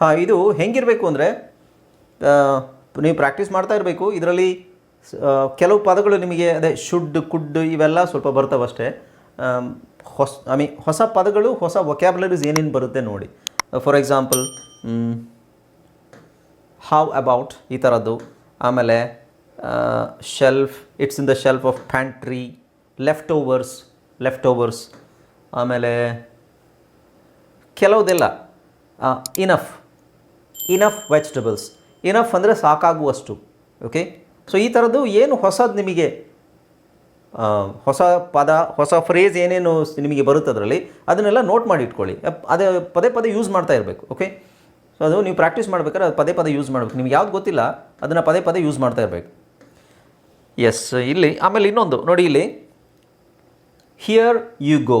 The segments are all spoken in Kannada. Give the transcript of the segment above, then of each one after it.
ಹಾಂ, ಇದು ಹೆಂಗಿರಬೇಕು ಅಂದರೆ ನೀವು ಪ್ರಾಕ್ಟೀಸ್ ಮಾಡ್ತಾ ಇರಬೇಕು. ಇದರಲ್ಲಿ ಕೆಲವು ಪದಗಳು ನಿಮಗೆ, ಅದೇ ಶುಡ್ ಕುಡ್ ಇವೆಲ್ಲ ಸ್ವಲ್ಪ ಬರ್ತಾವಷ್ಟೇ ಹೊಸ ಐ ಮೀನ್ ಹೊಸ ಪದಗಳು, ಹೊಸ ವೊಕ್ಯಾಬ್ಲರೀಸ್ ಏನೇನು ಬರುತ್ತೆ ನೋಡಿ. ಫಾರ್ ಎಕ್ಸಾಂಪಲ್ ಹೌ ಅಬೌಟ್ ಈ ಥರದ್ದು ಆಮೇಲೆ shelf it's in the shelf of pantry leftovers leftovers ಆಮೇಲೆ, ಕೆಲವುದೆಲ್ಲ ಇನಫ್ ಇನಫ್ ವೆಜಿಟೇಬಲ್ಸ್ ಇನಫ್ ಅಂದರೆ ಸಾಕಾಗುವಷ್ಟು ಓಕೆ ಸೊ ಈ ಥರದ್ದು ಏನು ಹೊಸದು ನಿಮಗೆ ಹೊಸ ಪದ, ಹೊಸ ಫ್ರೇಸ್ ಏನೇನು ನಿಮಗೆ ಬರುತ್ತೆ ಅದರಲ್ಲಿ, ಅದನ್ನೆಲ್ಲ ನೋಟ್ ಮಾಡಿ ಇಟ್ಕೊಳ್ಳಿ. ಅದೇ ಪದೇ ಪದೇ ಯೂಸ್ ಮಾಡ್ತಾ ಇರಬೇಕು ಓಕೆ ಸೊ ಅದು ನೀವು ಪ್ರಾಕ್ಟೀಸ್ ಮಾಡ್ಬೇಕಾದ್ರೆ ಅದು ಪದೇ ಪದೇ ಯೂಸ್ ಮಾಡಬೇಕು. ನಿಮ್ಗೆ ಯಾವ್ದು ಗೊತ್ತಿಲ್ಲ, ಅದನ್ನು ಪದೇ ಪದೇ ಯೂಸ್ ಮಾಡ್ತಾ ಇರಬೇಕು. ಎಸ್ ಇಲ್ಲಿ, ಆಮೇಲೆ ಇನ್ನೊಂದು, ನೋಡಿ ಇಲ್ಲಿ. Here you go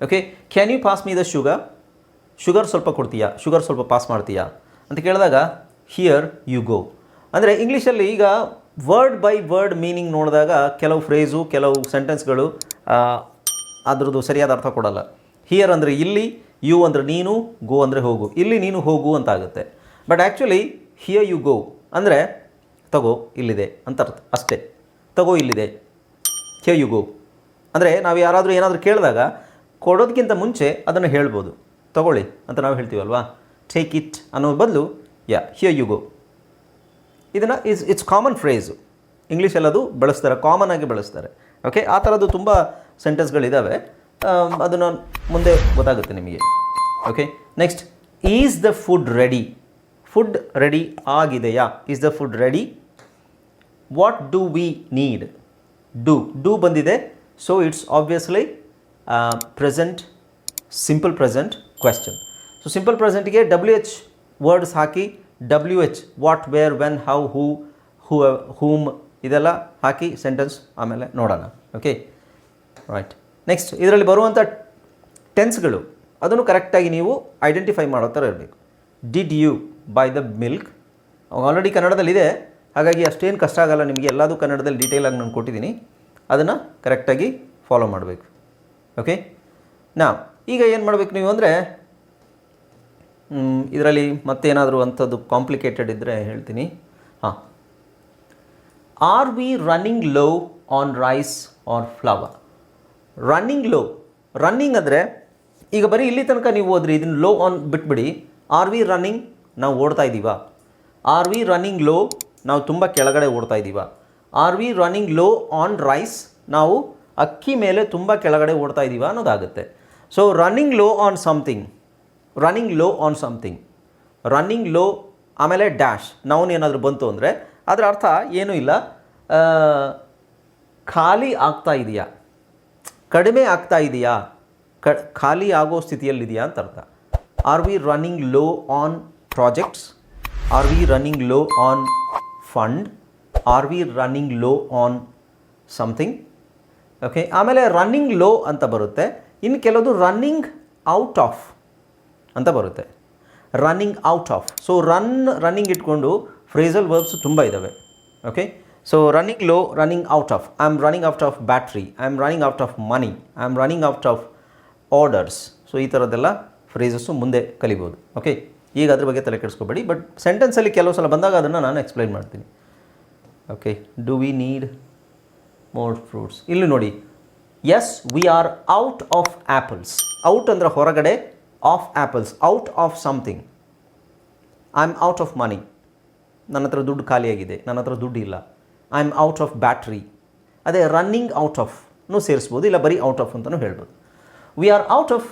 okay can you pass me the sugar sugar ಸ್ವಲ್ಪ ಕೊಡ್ತೀಯಾ? ಶುಗರ್ ಸ್ವಲ್ಪ ಪಾಸ್ ಮಾಡ್ತೀಯಾ? ಅಂತ ಕೇಳಿದಾಗ ಹಿಯರ್ ಯು ಗೋ ಅಂದರೆ ಇಂಗ್ಲೀಷಲ್ಲಿ ಈಗ ವರ್ಡ್ ಬೈ ವರ್ಡ್ ಮೀನಿಂಗ್ ನೋಡಿದಾಗ ಕೆಲವು ಫ್ರೇಸು ಕೆಲವು ಸೆಂಟೆನ್ಸ್ಗಳು ಅದರದ್ದು ಸರಿಯಾದ ಅರ್ಥ ಕೊಡಲ್ಲ. ಹಿಯರ್ ಅಂದರೆ ಇಲ್ಲಿ ಯು ಅಂದರೆ ನೀನು ಗೋ ಅಂದರೆ ಹೋಗು. ಇಲ್ಲಿ ನೀನು ಹೋಗು ಅಂತ ಆಗುತ್ತೆ but actually here you go ಅಂದರೆ, ತಗೋ, ಇಲ್ಲಿದೆ ಅಂತ ಅರ್ಥ. ಅಷ್ಟೇ. ತಗೋ, ಇಲ್ಲಿದೆ. ಹಿಯರ್ ಯು ಗೋ ಅಂದರೆ ನಾವು ಯಾರಾದರೂ ಏನಾದರೂ ಕೇಳಿದಾಗ ಕೊಡೋದಕ್ಕಿಂತ ಮುಂಚೆ ಅದನ್ನು ಹೇಳ್ಬೋದು. ತಗೊಳ್ಳಿ ಅಂತ ನಾವು ಹೇಳ್ತೀವಲ್ವಾ? ಟೇಕ್ ಇಟ್ ಅನ್ನೋ ಬದಲು ಯಾ ಹಿಯರ್ ಯು ಗೋ ಇದನ್ನು ಇಸ್ ಇಟ್ಸ್ ಕಾಮನ್ ಫ್ರೇಸು ಇಂಗ್ಲೀಷಲ್ಲಿ ಅದು ಬಳಸ್ತಾರೆ ಕಾಮನ್ ಆಗಿ ಬಳಸ್ತಾರೆ. ಓಕೆ ಆ ಥರದ್ದು ತುಂಬ ಸೆಂಟೆನ್ಸ್ಗಳಿದ್ದಾವೆ ಅದನ್ನು ಮುಂದೆ ಗೊತ್ತಾಗುತ್ತೆ ನಿಮಗೆ. Okay next is the food ready food ready ಆಗಿದೆಯಾ? Is the food ready what do we need do do ಬಂದಿದೆ. So it's obviously present simple present question so simple ಪ್ರೆಸೆಂಟ್ಗೆ W H words hockey W H what where when how who who whom ಇದೆಲ್ಲ ಹಾಕಿ ಸೆಂಟೆನ್ಸ್ ಆಮೇಲೆ ನೋಡೋಣ. ಓಕೆ ರೈಟ್ ನೆಕ್ಸ್ಟ್ ಇದರಲ್ಲಿ ಬರುವಂಥ ಟೆನ್ಸ್ಗಳು ಅದನ್ನು ಕರೆಕ್ಟಾಗಿ ನೀವು ಐಡೆಂಟಿಫೈ ಮಾಡೋ ಥರ ಇರಬೇಕು. Did you buy the milk already ಕನ್ನಡದಲ್ಲಿದೆ ಹಾಗಾಗಿ ಅಷ್ಟೇನು ಕಷ್ಟ ಆಗಲ್ಲ ನಿಮಗೆ. ಎಲ್ಲದೂ ಕನ್ನಡದಲ್ಲಿ ಡೀಟೇಲಾಗಿ ನಾನು ಕೊಟ್ಟಿದ್ದೀನಿ. ಅದನ್ನು ಕರೆಕ್ಟಾಗಿ ಫಾಲೋ ಮಾಡಬೇಕು. ಓಕೆ ನಾ ಈಗ ಏನು ಮಾಡಬೇಕು ನೀವು ಅಂದರೆ ಇದರಲ್ಲಿ ಮತ್ತೇನಾದರೂ ಅಂಥದ್ದು ಕಾಂಪ್ಲಿಕೇಟೆಡ್ ಇದ್ದರೆ ಹೇಳ್ತೀನಿ. ಹಾಂ. Are we running low on rice or flour running low running ಅಂದರೆ, ಈಗ ಬರೀ ಇಲ್ಲಿ ತನಕ ನೀವು ಹೋದ್ರಿ, ಇದನ್ನು ಲೋ ಆನ್ ಬಿಟ್ಬಿಡಿ. ಆರ್ ವಿ ರನ್ನಿಂಗ್ ನಾವು ಓಡ್ತಾ ಇದ್ದೀವ ಆರ್ ವಿ ರನ್ನಿಂಗ್ ಲೋ ನಾವು ತುಂಬ ಕೆಳಗಡೆ ಓಡ್ತಾ ಇದ್ದೀವ are we running low on rice ನಾವು ಅಕ್ಕಿ ಮೇಲೆ ತುಂಬ ಕೆಳಗಡೆ ಓಡ್ತಾ ಇದ್ದೀವ ಅನ್ನೋದಾಗುತ್ತೆ. So running low on something running low on something running low ಆಮೇಲೆ ಡ್ಯಾಶ್ ನೌನ್ ಏನಾದರೂ ಬಂತು ಅಂದರೆ, ಅದರ ಅರ್ಥ ಏನೂ ಇಲ್ಲ. ಖಾಲಿ ಆಗ್ತಾ ಇದೆಯಾ, ಕಡಿಮೆ ಆಗ್ತಾ ಇದೆಯಾ, ಕ, ಖಾಲಿ ಆಗೋ ಸ್ಥಿತಿಯಲ್ಲಿದೆಯಾ ಅಂತ ಅರ್ಥ. Are we running low on projects are we running low on fund are we running low on something okay ಆಮೇಲೆ ರನ್ನಿಂಗ್ ಲೋ ಅಂತ ಬರುತ್ತೆ. ಇನ್ನು ಕೆಲವೊಂದು ರನ್ನಿಂಗ್ ಔಟ್ ಆಫ್ ಅಂತ ಬರುತ್ತೆ. Running out of so run running ಇಟ್ಕೊಂಡು ಫ್ರೇಸಲ್ ವರ್ಬ್ಸ್ ತುಂಬ ಇದ್ದಾವೆ okay so running low running out of I am running out of battery I am running out of money I am running out of orders so ಈ ಥರದ್ದೆಲ್ಲ ಫ್ರೇಸಸ್ಸು ಮುಂದೆ ಕಲಿಬೋದು. ಓಕೆ ಈಗ ಅದ್ರ ಬಗ್ಗೆ ತಲೆ ಕೆಡಿಸ್ಕೋಬೇಡಿ. ಬಟ್ ಸೆಂಟೆನ್ಸಲ್ಲಿ ಕೆಲವು ಸಲ ಬಂದಾಗ ಅದನ್ನು ನಾನು ಎಕ್ಸ್ಪ್ಲೈನ್ ಮಾಡ್ತೀನಿ. Okay do we need more fruits ಇಲ್ಲಿ ನೋಡಿ. Yes we are out of apples out ಅಂದರೆ ಹೊರಗಡೆ of apples out of something I am out of money ನನ್ನ ಹತ್ರ ದುಡ್ಡು ಖಾಲಿಯಾಗಿದೆ ನನ್ನ ಹತ್ರ ದುಡ್ಡು ಇಲ್ಲ. I am out of battery ಅದೇ ರನ್ನಿಂಗ್ ಔಟ್ ಆಫ್ನು ಸೇರಿಸ್ಬೋದು, ಇಲ್ಲ ಬರೀ ಔಟ್ ಆಫ್ ಅಂತಲೂ ಹೇಳ್ಬೋದು. We are out of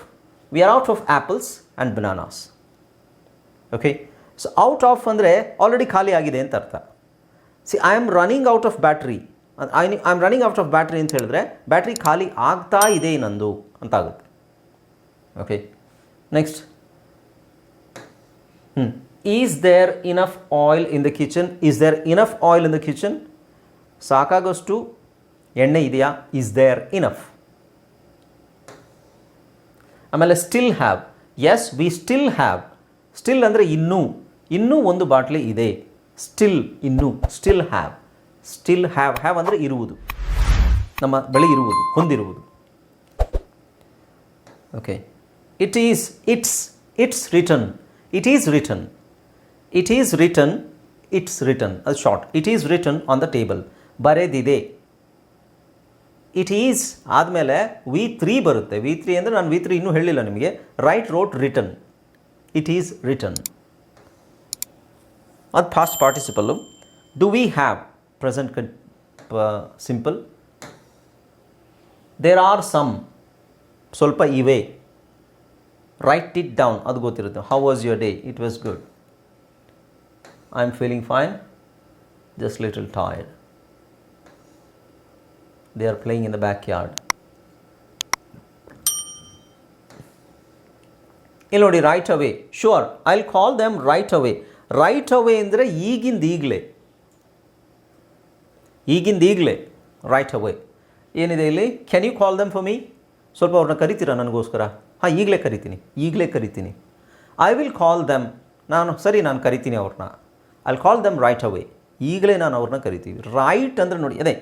we are out of apples and bananas okay so out of ಅಂದರೆ ಆಲ್ರೆಡಿ ಖಾಲಿ ಆಗಿದೆ ಅಂತ ಅರ್ಥ. See I am running out of battery I I am running out of battery ಅಂತ ಹೇಳಿದ್ರೆ ಬ್ಯಾಟ್ರಿ ಖಾಲಿ ಆಗ್ತಾ ಇದೆ ನಂದು ಅಂತ ಆಗುತ್ತೆ ಓಕೆ ನೆಕ್ಸ್ಟ್ ಹ್ಞೂ is there enough oil in the kitchen is there enough oil in the kitchen ಸಾಕಾಗೋಷ್ಟು ಎಣ್ಣೆ ಇದೆಯಾ? ಈಸ್ ದೇರ್ ಇನಫ್ ಆಮೇಲೆ still have yes we still have still ಅಂದರೆ ಇನ್ನೂ. ಇನ್ನೂ ಒಂದು ಬಾಟ್ಲಿ ಇದೆ. ಸ್ಟಿಲ್ ಇನ್ನೂ. Still have still have have ಅಂದರೆ ಇರುವುದು. ನಮ್ಮ ಬಳಿ ಇರುವುದು, ಹೊಂದಿರುವುದು. Okay it is it's it's written it is written it is written it's written ಅದು short it is written on the table ಬರೆದಿದೆ. ಇಟ್ ಈಸ್ ಆದಮೇಲೆ ವಿ ತ್ರೀ ಬರುತ್ತೆ. ವಿ ತ್ರೀ ಅಂದರೆ ನಾನು ವಿ ತ್ರೀ ಇನ್ನೂ ಹೇಳಿಲ್ಲ ನಿಮಗೆ. Write wrote written it is written ಅದು past participle do we have present simple there are some ಸ್ವಲ್ಪ ಇವೆ. ರೈಟ್ ಇಟ್ ಡೌನ್ ಅದು ಗೊತ್ತಿರುತ್ತೆ. How was your day it was good I am feeling fine just little tired they are playing in the backyard. ಇಲ್ಲಿ ನೋಡಿ right away sure I will call them right away right away ಅಂದರೆ ಈಗಿಂದ ಈಗಲೇ. ಈಗಿಂದ ಈಗಲೇ ರೈಟ್ ಅವೇ ಏನಿದೆ ಇಲ್ಲಿ? Can you call them for me ಸ್ವಲ್ಪ ಅವ್ರನ್ನ ಕರಿತೀರಾ ನನಗೋಸ್ಕರ? ಹಾಂ, ಈಗಲೇ ಕರಿತೀನಿ ಈಗಲೇ ಕರಿತೀನಿ. ಐ ವಿಲ್ ಕಾಲ್ ದಮ್ ನಾನು, ಸರಿ, ನಾನು ಕರಿತೀನಿ ಅವ್ರನ್ನ. ಐ ಕಾಲ್ ದಮ್ ರೈಟ್ ಅವೇ ಈಗಲೇ ನಾನು ಅವ್ರನ್ನ ಕರಿತೀವಿ. ರೈಟ್ ಅಂದರೆ ನೋಡಿ, ಅದೇ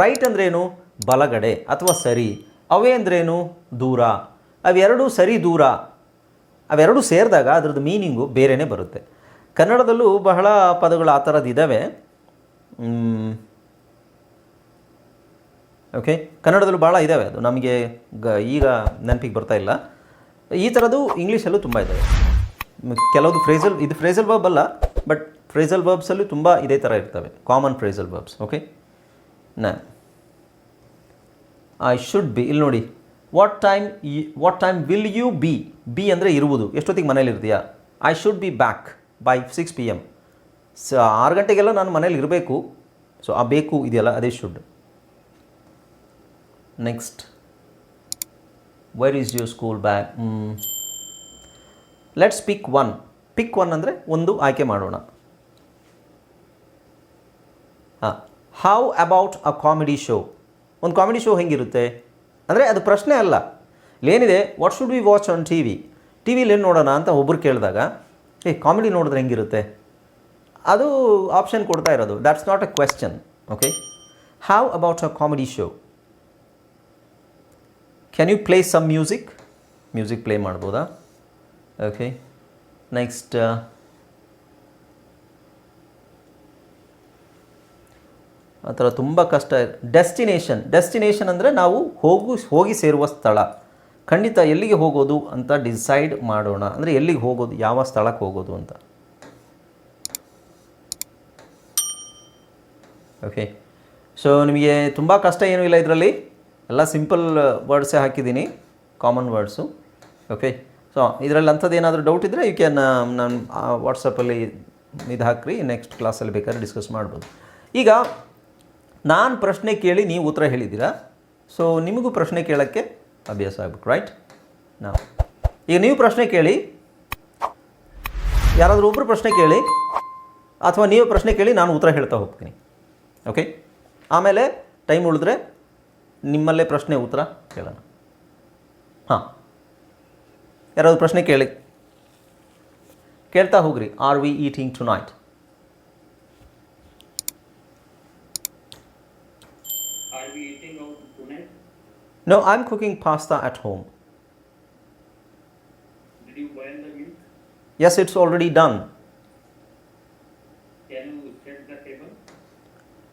ರೈಟ್ ಅಂದ್ರೇನು ಬಲಗಡೆ ಅಥವಾ ಸರಿ. ಅವೇ ಅಂದ್ರೇನು ದೂರ. ಅವೆರಡೂ ಸರಿ, ದೂರ. ಅವೆರಡೂ ಸೇರಿದಾಗ ಅದರದ್ದು ಮೀನಿಂಗು ಬೇರೆಯೇ ಬರುತ್ತೆ. ಕನ್ನಡದಲ್ಲೂ ಬಹಳ ಪದಗಳು ಆ ಥರದ್ದು ಇದ್ದಾವೆ ಓಕೆ ಕನ್ನಡದಲ್ಲೂ ಭಾಳ ಇದ್ದಾವೆ ಅದು. ನಮಗೆ ಗ, ಈಗ ನೆನಪಿಗೆ ಬರ್ತಾ ಇಲ್ಲ. ಈ ಥರದ್ದು ಇಂಗ್ಲೀಷಲ್ಲೂ ತುಂಬ ಇದ್ದಾವೆ ಕೆಲವೊಂದು ಫ್ರೇಸಲ್ ಇದು ಫ್ರೇಸಲ್ ವರ್ಬ್ ಅಲ್ಲ ಬಟ್ ಫ್ರೇಸಲ್ ವರ್ಬ್ಸಲ್ಲೂ ತುಂಬ ಇದೇ ಥರ ಇರ್ತವೆ. ಕಾಮನ್ ಫ್ರೇಸಲ್ ವರ್ಬ್ಸ್ ಓಕೆ ನಾ ಐ ಶುಡ್ ಬಿ ಇಲ್ಲಿ ನೋಡಿ. What time what time will you be be ಅಂದರೆ ಇರುವುದು. ಎಷ್ಟೊತ್ತಿಗೆ ಮನೇಲಿ ಇರ್ತೀಯಾ? I should be back by six P M so, ಆರು ಗಂಟೆಗೆಲ್ಲ ನಾನು ಮನೇಲಿ ಇರಬೇಕು. ಸೊ ಆ ಬೇಕು ಇದೆಯಲ್ಲ, ಅದೇ should next is is school school bag let's pick one pick one ಅಂದರೆ ಒಂದು ಆಯ್ಕೆ ಮಾಡೋಣ. ಹಾಂ. How about a comedy show ಒಂದು ಕಾಮಿಡಿ ಶೋ ಹೆಂಗಿರುತ್ತೆ? ಅಂದರೆ ಅದು ಪ್ರಶ್ನೆ ಅಲ್ಲ. ಇಲ್ಲೇನಿದೆ what should we watch on T V T ವಿಲಿ ಏನು ನೋಡೋಣ ಅಂತ ಒಬ್ಬರು ಕೇಳಿದಾಗ, ಏ ಕಾಮಿಡಿ ನೋಡಿದ್ರೆ ಹೆಂಗಿರುತ್ತೆ? ಅದು ಆಪ್ಷನ್ ಕೊಡ್ತಾ ಇರೋದು. That's not a question okay how about a comedy show can you play some music music play ಮಾಡ್ಬೋದಾ? ಓಕೆ ನೆಕ್ಸ್ಟ್ ಆ ಥರ ತುಂಬ ಕಷ್ಟ ಡೆಸ್ಟಿನೇಷನ್ ಡೆಸ್ಟಿನೇಷನ್ ಅಂದರೆ ನಾವು ಹೋಗು, ಹೋಗಿ ಸೇರುವ ಸ್ಥಳ. ಖಂಡಿತ ಎಲ್ಲಿಗೆ ಹೋಗೋದು ಅಂತ ಡಿಸೈಡ್ ಮಾಡೋಣ. ಅಂದರೆ ಎಲ್ಲಿಗೆ ಹೋಗೋದು, ಯಾವ ಸ್ಥಳಕ್ಕೆ ಹೋಗೋದು ಅಂತ. ಓಕೆ ಸೊ ನಿಮಗೆ ತುಂಬ ಕಷ್ಟ ಏನೂ ಇಲ್ಲ ಇದರಲ್ಲಿ? ಎಲ್ಲ ಸಿಂಪಲ್ ವರ್ಡ್ಸೇ ಹಾಕಿದ್ದೀನಿ ಕಾಮನ್ ವರ್ಡ್ಸು ಓಕೆ ಸೊ ಇದರಲ್ಲಿ ಅಂಥದ್ದು ಏನಾದರೂ ಡೌಟ್ ಇದ್ದರೆ ಯು ಕ್ಯಾನ್ ನಾನು ವಾಟ್ಸಪ್ಪಲ್ಲಿ ಇದು ಹಾಕ್ರಿ ನೆಕ್ಸ್ಟ್ ಕ್ಲಾಸಲ್ಲಿ ಬೇಕಾದ್ರೆ ಡಿಸ್ಕಸ್ ಮಾಡ್ಬೋದು. ಈಗ ನಾನು ಪ್ರಶ್ನೆ ಕೇಳಿ ನೀವು ಉತ್ತರ ಹೇಳಿದ್ದೀರಾ? ಸೊ ನಿಮಗೂ ಪ್ರಶ್ನೆ ಕೇಳೋಕ್ಕೆ ಅಭ್ಯಾಸ ಆಗ್ಬೇಕು ರೈಟ್ ನಾವು ಈಗ ನೀವು ಪ್ರಶ್ನೆ ಕೇಳಿ, ಯಾರಾದರೂ ಒಬ್ಬರು ಪ್ರಶ್ನೆ ಕೇಳಿ, ಅಥವಾ ನೀವು ಪ್ರಶ್ನೆ ಕೇಳಿ ನಾನು ಉತ್ತರ ಹೇಳ್ತಾ ಹೋಗ್ತೀನಿ. ಓಕೆ ಆಮೇಲೆ ಟೈಮ್ ಉಳಿದ್ರೆ ನಿಮ್ಮಲ್ಲೇ ಪ್ರಶ್ನೆ ಉತ್ತರ ಕೇಳೋಣ ಹಾಂ ಯಾರಾದರೂ ಪ್ರಶ್ನೆ ಕೇಳಿ ಕೇಳ್ತಾ ಹೋಗ್ರಿ are we eating tonight Are we eating out tonight? No, I'm cooking pasta at home. Did you boil the milk? Yes, it's already done. Can you set the table?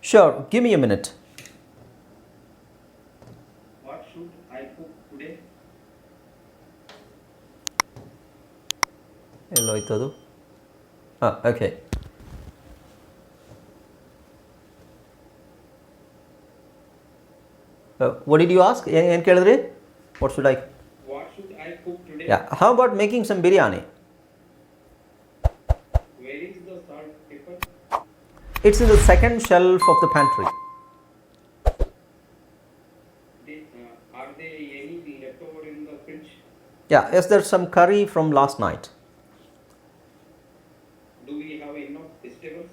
Sure, give me a minute. ಎಲ್ಲೋಯ್ತು ಅದು ಹಾಂ okay what did you ask ಏನು ಏನು ಕೇಳಿದ್ರಿ what should I What should I cook today? Yeah how about making some biryani Where is the salt pepper? It's in the second shelf of the pantry They, uh, are there any leftover in the fridge? Yeah yes there some we have enough vegetables?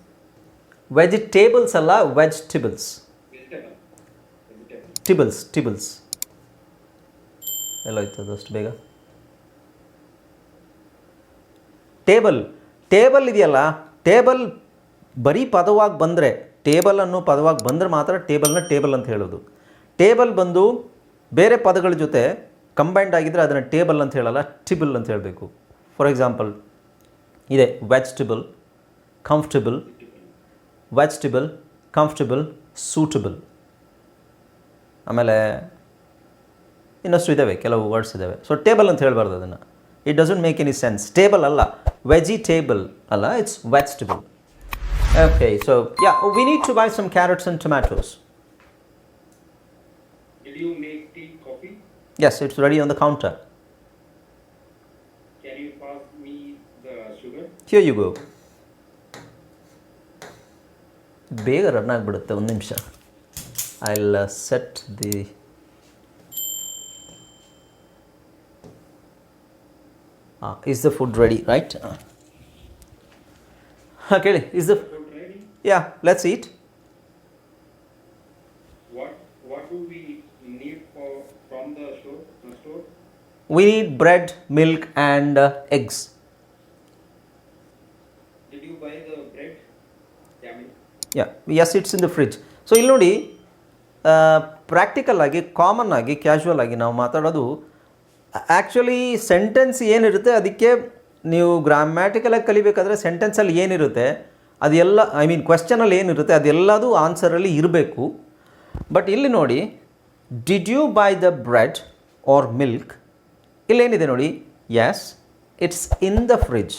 Vegetables ಅಲ್ಲ ವೆಜಿಟೇಬಲ್ಸ್ Tibbles, ವೆಜಿಟೇಬಲ್ ಟಿಬಲ್ಸ್ ಟಿಬಲ್ಸ್ ಎಲ್ಲೋಯ್ತು ಅದು ಅಷ್ಟು ಬೇಗ ಟೇಬಲ್ ಟೇಬಲ್ ಇದೆಯಲ್ಲ ಟೇಬಲ್ ಬರೀ ಪದವಾಗಿ ಬಂದರೆ ಟೇಬಲ್ ಅನ್ನೋ ಪದವಾಗಿ ಬಂದರೆ ಮಾತ್ರ ಟೇಬಲ್ನ ಟೇಬಲ್ ಅಂತ ಹೇಳೋದು ಟೇಬಲ್ ಬಂದು ಬೇರೆ ಪದಗಳ ಜೊತೆ ಕಂಬೈಂಡ್ ಆಗಿದ್ದರೆ ಅದನ್ನು ಟೇಬಲ್ ಅಂತ ಹೇಳಲ್ಲ ಟಿಬಲ್ ಅಂತ ಹೇಳಬೇಕು ಫಾರ್ ಎಕ್ಸಾಂಪಲ್ ಇದೆ vegetable comfortable vegetable comfortable suitable ಆಮೇಲೆ ಇನ್ನಷ್ಟು ಇದ್ದಾವೆ ಕೆಲವು ವರ್ಡ್ಸ್ ಇದ್ದಾವೆ ಸೊ ಟೇಬಲ್ ಅಂತ ಹೇಳಬಾರ್ದು ಅದನ್ನು. It doesn't make any sense table ಅಲ್ಲ ವೆಜಿಟೇಬಲ್ ಅಲ್ಲ it's vegetable okay so yeah we need to buy some carrots and tomatoes? Yes it's ready on the counter sugar? Here you ಗೋ ಬೇಗ ರನ್ ಆಗಿಬಿಡುತ್ತೆ ಒಂದು ನಿಮಿಷ I will set the is the food ready right ಹಾಂ ಕೇಳಿ is the Food ready? Yeah let's eat What what do we need for from the store? Uh, store? we need bread milk and uh, eggs Yeah yes it's in the fridge so ಇಲ್ಲಿ ನೋಡಿ ಪ್ರಾಕ್ಟಿಕಲ್ ಆಗಿ ಕಾಮನ್ ಆಗಿ ಕ್ಯಾಶುವಲ್ ಆಗಿ ನಾವು ಮಾತಾಡೋದು ಆ್ಯಕ್ಚುಲಿ ಸೆಂಟೆನ್ಸ್ ಏನಿರುತ್ತೆ, ಅದಕ್ಕೆ ನೀವು ಗ್ರಾಮ್ಯಾಟಿಕಲಾಗಿ ಕಲಿಬೇಕಾದ್ರೆ ಸೆಂಟೆನ್ಸಲ್ಲಿ ಏನಿರುತ್ತೆ, ಅದೆಲ್ಲ ಐ ಮೀನ್ ಕ್ವೆಶ್ಚನಲ್ಲಿ ಏನಿರುತ್ತೆ, ಅದೆಲ್ಲದೂ ಆನ್ಸರಲ್ಲಿ ಇರಬೇಕು. ಬಟ್ ಇಲ್ಲಿ ನೋಡಿ did you buy the bread or milk ಇಲ್ಲೇನಿದೆ ನೋಡಿ yes it's in the fridge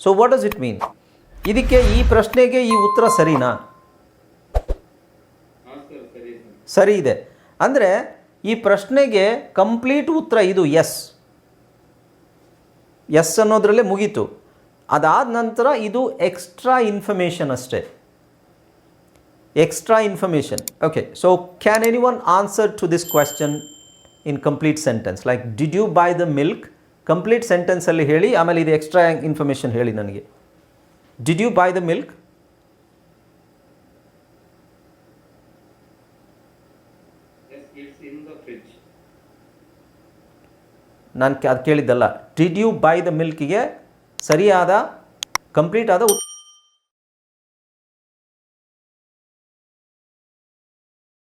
so what does it mean ಇದಕ್ಕೆ ಈ ಪ್ರಶ್ನೆಗೆ ಈ ಉತ್ತರ ಸರಿನಾ. ಸರಿ ಇದೆ. ಅಂದರೆ ಈ ಪ್ರಶ್ನೆಗೆ ಕಂಪ್ಲೀಟ್ ಉತ್ತರ ಇದು ಎಸ್ ಎಸ್ ಅನ್ನೋದರಲ್ಲೇ ಮುಗೀತು. ಅದಾದ ನಂತರ ಇದು ಎಕ್ಸ್ಟ್ರಾ ಇನ್ಫಾರ್ಮೇಷನ್ ಅಷ್ಟೇ. Extra information okay so can anyone answer to this question in complete sentence like did you buy the milk complete ಸೆಂಟೆನ್ಸಲ್ಲಿ ಹೇಳಿ, ಆಮೇಲೆ ಇದು ಎಕ್ಸ್ಟ್ರಾ ಇನ್ಫಾರ್ಮೇಷನ್ ಹೇಳಿ ನನಗೆ. Did you buy the milk Yes, it's in the fridge. ನಾನು ಅದು ಕೇಳಿದ್ದಲ್ಲ. ಡಿಡ್ ಯು ಬೈ ದ ಮಿಲ್ಕಿಗೆ ಸರಿಯಾದ ಕಂಪ್ಲೀಟ್ ಆದ